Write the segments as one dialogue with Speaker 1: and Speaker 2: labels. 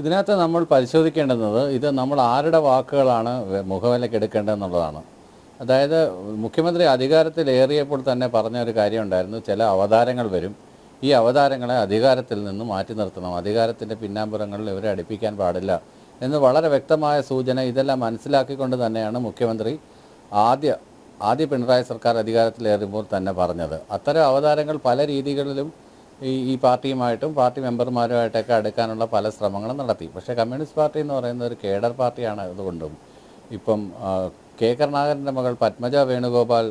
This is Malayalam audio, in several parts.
Speaker 1: ഇതിനകത്ത് നമ്മൾ പരിശോധിക്കേണ്ടുന്നത് ഇത് നമ്മൾ ആരുടെ വാക്കുകളാണ് മുഖവിലയ്ക്ക് എടുക്കേണ്ടതെന്നുള്ളതാണ്. അതായത് മുഖ്യമന്ത്രി അധികാരത്തിൽ അധികാരത്തിലേറിയപ്പോൾ തന്നെ പറഞ്ഞ ഒരു കാര്യമുണ്ടായിരുന്നു ചില അവതാരങ്ങൾ വരും. ഈ അവതാരങ്ങളെ അധികാരത്തിൽ നിന്ന് മാറ്റി നിർത്തണം. അധികാരത്തിന്റെ പിന്നാമ്പുറങ്ങളിൽ ഇവരെ അടുപ്പിക്കാൻ പാടില്ല എന്ന് വളരെ വ്യക്തമായ സൂചന ഇതെല്ലാം മനസ്സിലാക്കിക്കൊണ്ട് തന്നെയാണ് മുഖ്യമന്ത്രി ആദ്യ ആദ്യ പിണറായി സർക്കാർ അധികാരത്തിലേറുമ്പോൾ തന്നെ പറഞ്ഞത്. അത്തരം അവതാരങ്ങൾ പല രീതികളിലും ഈ ഈ പാർട്ടിയുമായിട്ടും പാർട്ടി മെമ്പർമാരുമായിട്ടൊക്കെ അടുക്കാനുള്ള പല ശ്രമങ്ങളും നടത്തി. പക്ഷേ കമ്മ്യൂണിസ്റ്റ് പാർട്ടി എന്ന് പറയുന്ന ഒരു കേഡർ പാർട്ടിയാണ് അതുകൊണ്ടും. ഇപ്പം കെ കരുണാകരന്റെ മകൾ പത്മജ വേണുഗോപാൽ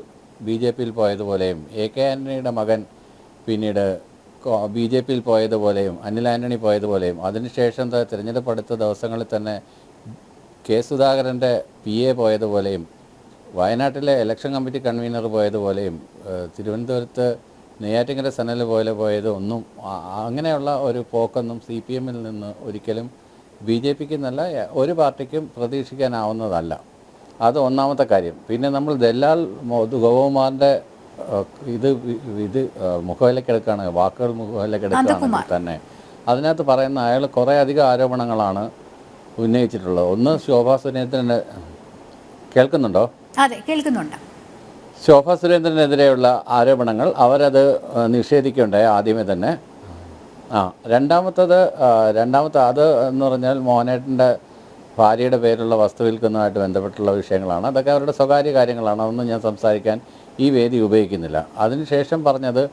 Speaker 1: ബി ജെ പിയിൽ പോയതുപോലെയും എ കെ ആന്റണിയുടെ മകൻ പിന്നീട് ബി ജെ പിയിൽ പോയതുപോലെയും അനിൽ ആന്റണി പോയതുപോലെയും അതിനുശേഷം തിരഞ്ഞെടുപ്പ് അടുത്ത ദിവസങ്ങളിൽ തന്നെ കെ സുധാകരന്റെ പി എ പോയതുപോലെയും വയനാട്ടിലെ ഇലക്ഷൻ കമ്മിറ്റി കൺവീനർ പോയതുപോലെയും തിരുവനന്തപുരത്ത് നെയ്യാറ്റിങ്കര സനൽ പോലെ പോയത് ഒന്നും അങ്ങനെയുള്ള ഒരു പോക്കൊന്നും സി പി എമ്മിൽ നിന്ന് ഒരിക്കലും ബി ജെ പിക്ക് എന്നല്ല ഒരു പാർട്ടിക്കും പ്രതീക്ഷിക്കാനാവുന്നതല്ല. അത് ഒന്നാമത്തെ കാര്യം. പിന്നെ നമ്മൾ ദല്ലാൽ ഗോപകുമാറിന്റെ ഇത് ഇത് മുഖവിലക്കെടുക്കാണ് വാക്കുകൾ മുഖവിലക്കെടുക്കുകയാണെങ്കിൽ തന്നെ. അതിനകത്ത് പറയുന്ന അയാൾ കുറേ അധികം ആരോപണങ്ങളാണ് ഉന്നയിച്ചിട്ടുള്ളത്. ഒന്ന് ശോഭാ സുനേന്ദ്രന്റെ കേൾക്കുന്നുണ്ടോ?
Speaker 2: അതെ കേൾക്കുന്നുണ്ട്.
Speaker 1: ശോഭാ സുരേന്ദ്രനെതിരെയുള്ള ആരോപണങ്ങൾ അവരത് ഏഹ്, നിഷേധിക്കുകയുണ്ടായി ആദ്യമേ തന്നെ. ആ രണ്ടാമത്തത് രണ്ടാമത്തെ അത് എന്ന് പറഞ്ഞാൽ മോഹനേട്ടന്റെ ഭാര്യയുടെ പേരുള്ള വസ്തു വിൽക്കുന്നതുമായിട്ട് ബന്ധപ്പെട്ടുള്ള വിഷയങ്ങളാണ്. അതൊക്കെ അവരുടെ സ്വകാര്യ കാര്യങ്ങളാണ്. അതൊന്നും ഞാൻ സംസാരിക്കാൻ ഈ വേദി ഉപയോഗിക്കുന്നില്ല. അതിനുശേഷം പറഞ്ഞത്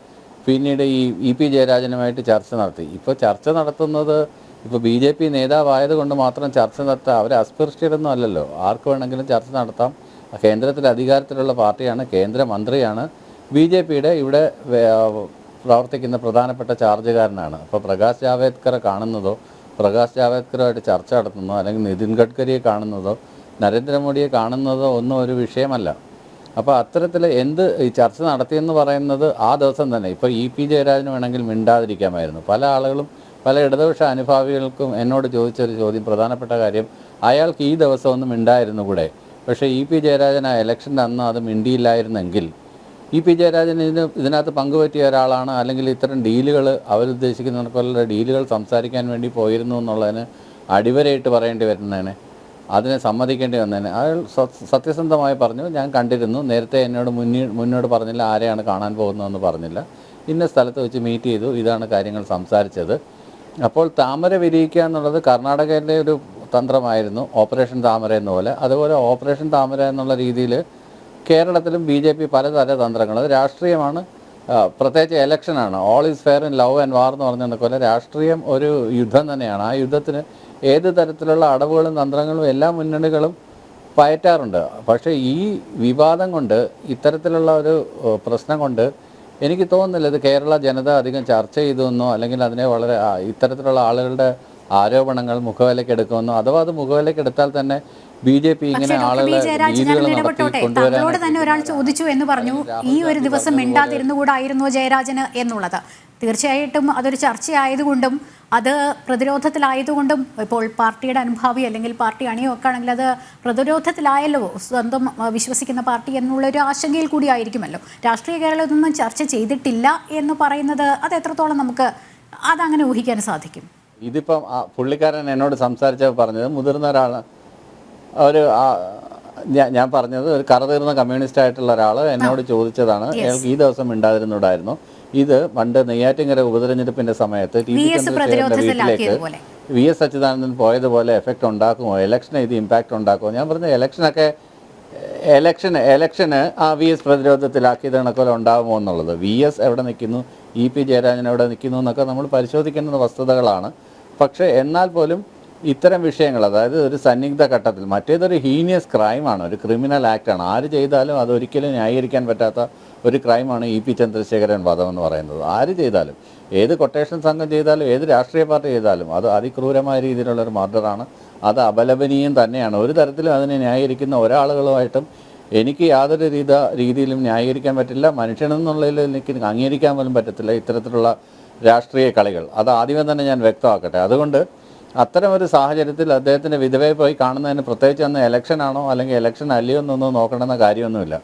Speaker 1: പിന്നീട് ഈ ഇ പി ജയരാജനുമായിട്ട് ചർച്ച നടത്തി. ഇപ്പോൾ ചർച്ച നടത്തുന്നത് ഇപ്പോൾ ബി ജെ പി നേതാവായത് കൊണ്ട് മാത്രം ചർച്ച നടത്താം. അവരെ അസ്പൃശ്യരൊന്നും അല്ലല്ലോ. ആർക്ക് വേണമെങ്കിലും ചർച്ച നടത്താം. കേന്ദ്രത്തിൽ അധികാരത്തിലുള്ള പാർട്ടിയാണ് കേന്ദ്രമന്ത്രിയാണ് ബി ജെ പിയുടെ ഇവിടെ പ്രവർത്തിക്കുന്ന പ്രധാനപ്പെട്ട ചാർജുകാരനാണ് അപ്പോൾ പ്രകാശ് ജാവേദ്കറെ കാണുന്നതോ പ്രകാശ് ജാവേദ്കറുമായിട്ട് ചർച്ച നടത്തുന്നതോ അല്ലെങ്കിൽ നിതിൻ ഗഡ്കരിയെ കാണുന്നതോ നരേന്ദ്രമോദിയെ കാണുന്നതോ ഒന്നും ഒരു വിഷയമല്ല. അപ്പോൾ അത്തരത്തിൽ എന്ത് ഈ ചർച്ച നടത്തിയെന്ന് പറയുന്നത് ആ ദിവസം തന്നെ. ഇപ്പോൾ ഇ പി ജയരാജന് വേണമെങ്കിൽ മിണ്ടാതിരിക്കാമായിരുന്നു. പല ആളുകളും പല ഇടതുപക്ഷ അനുഭാവികൾക്കും എന്നോട് ചോദിച്ചൊരു ചോദ്യം പ്രധാനപ്പെട്ട കാര്യം അയാൾക്ക് ഈ ദിവസം ഒന്നും മിണ്ടായിരുന്നു കൂടെ. പക്ഷേ ഇ പി ജയരാജൻ ആ ഇലക്ഷന്റെ അന്ന് അത് മിണ്ടിയില്ലായിരുന്നെങ്കിൽ ഇ പി ജയരാജൻ ഇതിന് ഇതിനകത്ത് പങ്കുപറ്റിയ ഒരാളാണ് അല്ലെങ്കിൽ ഇത്തരം ഡീലുകൾ അവരുദ്ദേശിക്കുന്ന പോലുള്ള ഡീലുകൾ സംസാരിക്കാൻ വേണ്ടി പോയിരുന്നു എന്നുള്ളതിന് അടിവരയിട്ട് പറയേണ്ടി വരുന്നതിന് അതിനെ സമ്മതിക്കേണ്ടി വന്നതിന്. അയാൾ സത്യസന്ധമായി പറഞ്ഞു ഞാൻ കണ്ടിരുന്നു. നേരത്തെ എന്നോട് മുന്നിൽ മുന്നോട് പറഞ്ഞില്ല ആരെയാണ് കാണാൻ പോകുന്നതെന്ന് പറഞ്ഞില്ല. ഇന്ന സ്ഥലത്ത് വെച്ച് മീറ്റ് ചെയ്തു. ഇതാണ് കാര്യങ്ങൾ സംസാരിച്ചത്. അപ്പോൾ താമര വിരിയിക്കുക എന്നുള്ളത് കർണാടകയിലെ ഒരു തന്ത്രമായിരുന്നു ഓപ്പറേഷൻ താമര എന്ന പോലെ. അതുപോലെ ഓപ്പറേഷൻ താമര എന്നുള്ള രീതിയിൽ കേരളത്തിലും ബി ജെ പി പലതര തന്ത്രങ്ങൾ. രാഷ്ട്രീയമാണ്. പ്രത്യേകിച്ച് ഇലക്ഷനാണ് all is fair in love and war എന്ന് പറഞ്ഞ പോലെ രാഷ്ട്രീയം ഒരു യുദ്ധം തന്നെയാണ്. ആ യുദ്ധത്തിന് ഏത് തരത്തിലുള്ള അടവുകളും തന്ത്രങ്ങളും എല്ലാ മുന്നണികളും പയറ്റാറുണ്ട്. പക്ഷേ ഈ വിവാദം കൊണ്ട് ഇത്തരത്തിലുള്ള ഒരു പ്രശ്നം കൊണ്ട് എനിക്ക് തോന്നുന്നില്ല ഇത് കേരള ജനത അധികം ചർച്ച ചെയ്തു എന്നോ അല്ലെങ്കിൽ അതിനെ വളരെ ഇത്തരത്തിലുള്ള ആളുകളുടെ ആരോപണങ്ങൾ മുഖവിലയ്ക്ക് എടുക്കുമെന്നും അഥവാ അത് മുഖവിലയ്ക്ക് എടുത്താൽ തന്നെ ബി ജെ പി ഇങ്ങനെ ആളുകളെ
Speaker 2: താങ്കളോട് തന്നെ ഒരാൾ ചോദിച്ചു എന്ന് പറഞ്ഞു. ഈ ഒരു ദിവസം മിണ്ടാതിരുന്നുകൂടായിരുന്നോ ജയരാജന് എന്നുള്ളത്. തീർച്ചയായിട്ടും അതൊരു ചർച്ചയായതുകൊണ്ടും അത് പ്രതിരോധത്തിലായതുകൊണ്ടും ഇപ്പോൾ പാർട്ടിയുടെ അനുഭാവി അല്ലെങ്കിൽ പാർട്ടി അണിയൊക്കെ ആണെങ്കിൽ അത് പ്രതിരോധത്തിലായല്ലോ. സ്വന്തം വിശ്വസിക്കുന്ന പാർട്ടി എന്നുള്ള ഒരു ആശങ്കയിൽ കൂടി ആയിരിക്കുമല്ലോ രാഷ്ട്രീയ കേരളം ഇതൊന്നും ചർച്ച ചെയ്തിട്ടില്ല എന്ന് പറയുന്നത് അത് എത്രത്തോളം നമുക്ക് അതങ്ങനെ ഊഹിക്കാൻ സാധിക്കും?
Speaker 1: ഇതിപ്പം ആ പുള്ളിക്കാരൻ എന്നോട് സംസാരിച്ചപ്പോൾ പറഞ്ഞത് മുതിർന്ന ഒരാൾ ഒരു ഞാൻ- പറഞ്ഞത് ഒരു കറതീർന്ന കമ്മ്യൂണിസ്റ്റ് ആയിട്ടുള്ള ഒരാൾ എന്നോട് ചോദിച്ചതാണ്. അയാൾക്ക് ഈ ദിവസം ഉണ്ടായിരുന്നുണ്ടായിരുന്നു ഇത് പണ്ട് നെയ്യാറ്റിങ്കര ഉപതെരഞ്ഞെടുപ്പിന്റെ സമയത്ത് ടി
Speaker 2: വി
Speaker 1: ചന്ദ്രശേഖരന്റെ വീട്ടിലേക്ക് വി എസ് അച്യുതാനന്ദൻ പോയതുപോലെ എഫക്റ്റ് ഉണ്ടാക്കുമോ? ഇലക്ഷന് ഇത് ഇമ്പാക്റ്റ് ഉണ്ടാക്കുമോ? ഞാൻ പറഞ്ഞ ഇലക്ഷനൊക്കെ എലക്ഷൻ എലക്ഷന് ആ വി എസ് പ്രതിരോധത്തിലാക്കിയത് കണക്കോലെ ഉണ്ടാകുമോ എന്നുള്ളത്. വി എസ് എവിടെ നിൽക്കുന്നു? ഇ പി ജയരാജൻ എവിടെ നിൽക്കുന്നു എന്നൊക്കെ നമ്മൾ പരിശോധിക്കേണ്ടുന്ന വസ്തുതകളാണ്. പക്ഷേ എന്നാൽ പോലും ഇത്തരം വിഷയങ്ങൾ അതായത് ഒരു സന്നിഗ്ധ ഘട്ടത്തിൽ മറ്റേതൊരു ഹീനിയസ് ക്രൈമാണ് ഒരു ക്രിമിനൽ ആക്ടാണ് ആര് ചെയ്താലും അതൊരിക്കലും ന്യായീകരിക്കാൻ പറ്റാത്ത ഒരു ക്രൈമാണ് ഇ പി ചന്ദ്രശേഖരൻ വധം എന്ന് പറയുന്നത്. ആര് ചെയ്താലും ഏത് കൊട്ടേഷൻ സംഘം ചെയ്താലും ഏത് രാഷ്ട്രീയ പാർട്ടി ചെയ്താലും അത് അതിക്രൂരമായ രീതിയിലുള്ള ഒരു മർഡറാണ് അത് അപലപനീയം തന്നെയാണ്. ഒരു തരത്തിലും അതിനെ ന്യായീകരിക്കുന്ന ഒരാളുകളുമായിട്ടും എനിക്ക് യാതൊരു രീത രീതിയിലും ന്യായീകരിക്കാൻ പറ്റില്ല. മനുഷ്യനെന്നുള്ളതിൽ എനിക്ക് അംഗീകരിക്കാൻ പോലും പറ്റത്തില്ല ഇത്തരത്തിലുള്ള രാഷ്ട്രീയ കളികൾ. അത് ആദ്യമേ തന്നെ ഞാൻ വ്യക്തമാക്കട്ടെ. അതുകൊണ്ട് അത്തരം ഒരു സാഹചര്യത്തിൽ അദ്ദേഹത്തിന്റെ വിധവയെ പോയി കാണുന്നതിന് പ്രത്യേകിച്ച് അന്ന് ഇലക്ഷൻ ആണോ അല്ലെങ്കിൽ ഇലക്ഷൻ അല്ലയോ എന്നൊന്നും നോക്കണമെന്ന കാര്യമൊന്നുമില്ല.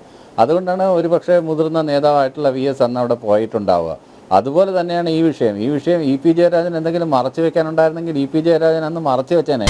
Speaker 1: അതുകൊണ്ടാണ് ഒരുപക്ഷെ മുതിർന്ന നേതാവായിട്ടുള്ള വി എസ് അന്ന് അവിടെ പോയിട്ടുണ്ടാവുക. അതുപോലെ തന്നെയാണ് ഈ വിഷയം. ഈ വിഷയം ഇ പി ജയരാജൻ എന്തെങ്കിലും മറച്ചു വെക്കാനുണ്ടായിരുന്നെങ്കിൽ ഇ പി ജയരാജൻ അന്ന് മറച്ചു വെച്ചേനെ.